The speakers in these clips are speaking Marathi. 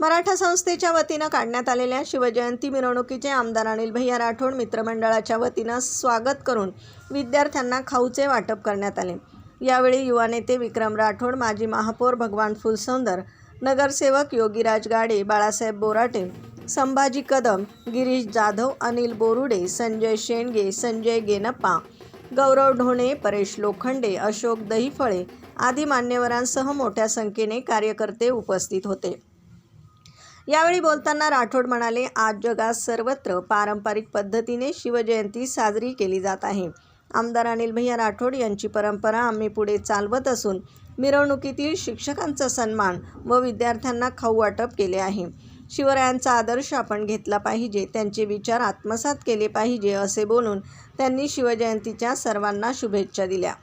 मराठा संस्थेच्या वतीनं काढण्यात आलेल्या शिवजयंती मिरवणुकीचे आमदार अनिल भैया राठोड मित्रमंडळाच्या वतीनं स्वागत करून विद्यार्थ्यांना खाऊचे वाटप करण्यात आले. यावेळी युवा नेते विक्रम राठोड माजी महापौर भगवान फुलसौंदर नगरसेवक योगीराज गाडे बाळासाहेब बोराटे संभाजी कदम गिरीश जाधव अनिल बोरुडे संजय शेंडगे संजय गेनप्पा गौरव ढोणे परेश लोखंडे अशोक दहीफळे आदी मान्यवरांसह मोठ्या संख्येने कार्यकर्ते उपस्थित होते. यावेळी बोलताना राठोड म्हणाले आज जगात सर्वत्र पारंपरिक पद्धतीने शिवजयंती साजरी केली जात आहे. आमदार अनिल भैया राठोड यांची परंपरा आम्ही पुढे चालवत असून मिरवणुकीतील शिक्षकांचा सन्मान व विद्यार्थ्यांना खाऊ वाटप केले आहे. शिवरायांचा आदर्श आपण घेतला पाहिजे त्यांचे विचार आत्मसात केले पाहिजे असे बोलून त्यांनी शिवजयंतीच्या सर्वांना शुभेच्छा दिल्या.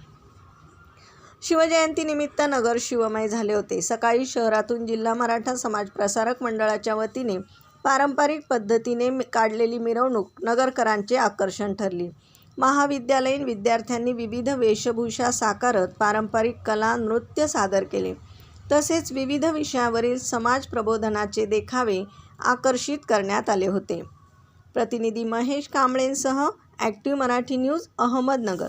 शिवजयंतीनिमित्त नगर शिवमय झाले होते. सकाळी शहरातून जिल्हा मराठा समाज प्रसारक मंडळाच्या वतीने पारंपरिक पद्धतीने काढलेली मिरवणूक नगरकरांचे आकर्षण ठरली. महाविद्यालयीन विद्यार्थ्यांनी विविध वेशभूषा साकारत पारंपरिक कला नृत्य सादर केले. तसेच विविध विषयावरील समाज प्रबोधनाचे देखावे आकर्षित करण्यात आले होते. प्रतिनिधी महेश कांबळेंसह ॲक्टिव्ह मराठी न्यूज अहमदनगर.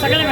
सगळे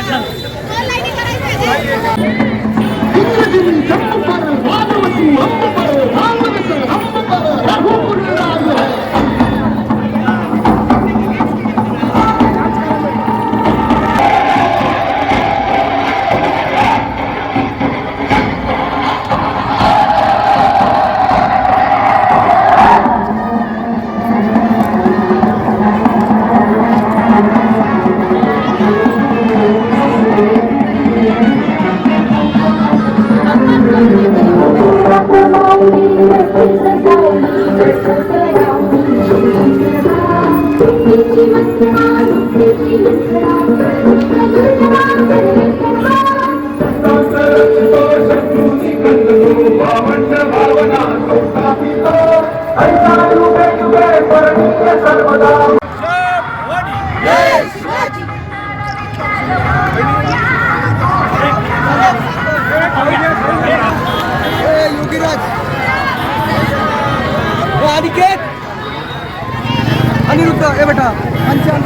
Radicate! അനിരുദ്ധ എവിടെ? അഞ്ചാം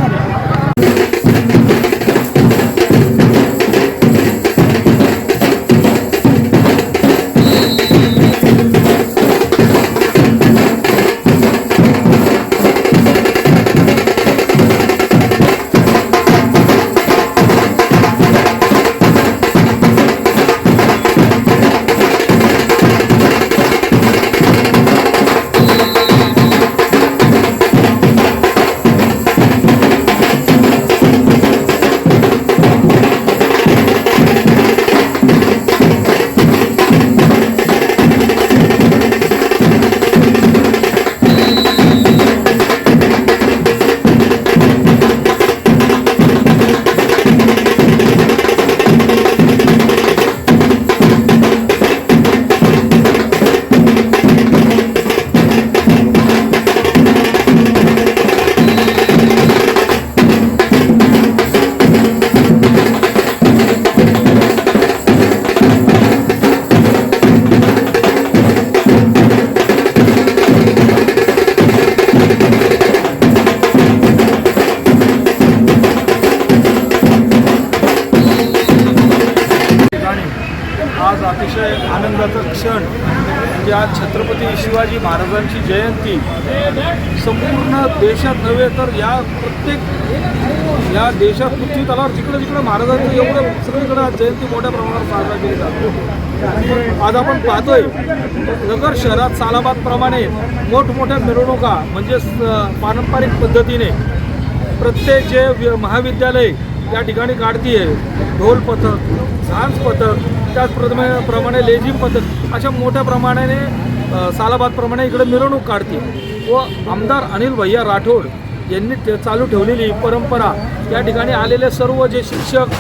आज अतिशय आनंदाचा क्षण. म्हणजे आज छत्रपती शिवाजी महाराजांची जयंती. संपूर्ण देशात नव्हे तर या प्रत्येक या देशात पृथ्वी तलावर जिकडे जिकडे महाराजांचं एवढं सगळीकडे आज जयंती मोठ्या प्रमाणावर साजरा केली जाते. आज आपण पाहतोय नगर शहरात सालाबादप्रमाणे मोठमोठ्या मिरवणुका म्हणजे पारंपरिक पद्धतीने प्रत्येक जे महाविद्यालय या ठिकाणी काढतीये. ढोल पथक झांज पथक त्याचप्रमाणे लेझिम पद्धत अशा मोठ्या प्रमाणाने सालाबादप्रमाणे इकडे मिरवणूक काढते व आमदार अनिल भैया राठोड यांनी ते चालू ठेवलेली परंपरा या ठिकाणी आलेले सर्व जे शिक्षक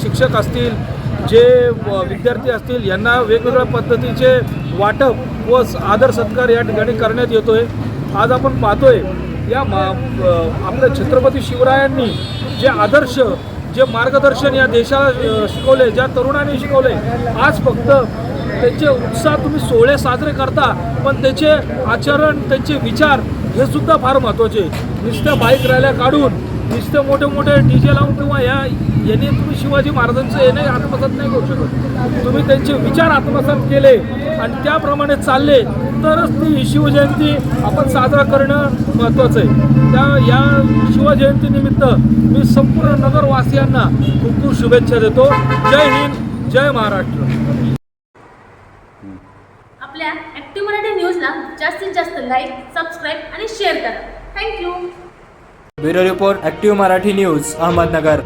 शिक्षक असतील जे विद्यार्थी असतील यांना वेगवेगळ्या पद्धतीचे वाटप व स- आदर सत्कार या ठिकाणी करण्यात येतो आहे आज आपण पाहतोय या आपल्या छत्रपती शिवरायांनी जे आदर्श जे मार्गदर्शन या देशाला शिकवले ज्या तरुणांनी शिकवले आज फक्त त्यांचे उत्साह तुम्ही सोहळे साजरे करता पण त्याचे आचरण त्यांचे विचार हे सुद्धा फार महत्त्वाचे. नुसत्या बाईक रॅल्या काढून नुसतं मोठे मोठे डी जे लावून किंवा या याने तुम्ही शिवाजी महाराजांचं येणे आत्मसात नाही करू शकत. तुम्ही त्यांचे विचार आत्मसात केले आणि त्याप्रमाणे चालले तरच ती शिवजयंती आपण साजरा करणं महत्त्वाचं आहे. त्या या शिवजयंतीनिमित्त मी संपूर्ण नगरवासियांना खूप खूप शुभेच्छा देतो. जय हिंद जय महाराष्ट्र. आपल्या ॲक्टिव्ह मराठी न्यूजला जास्तीत जास्त लाईक सबस्क्राईब आणि शेअर करा. Thank you bureau report active Marathi news Ahmednagar.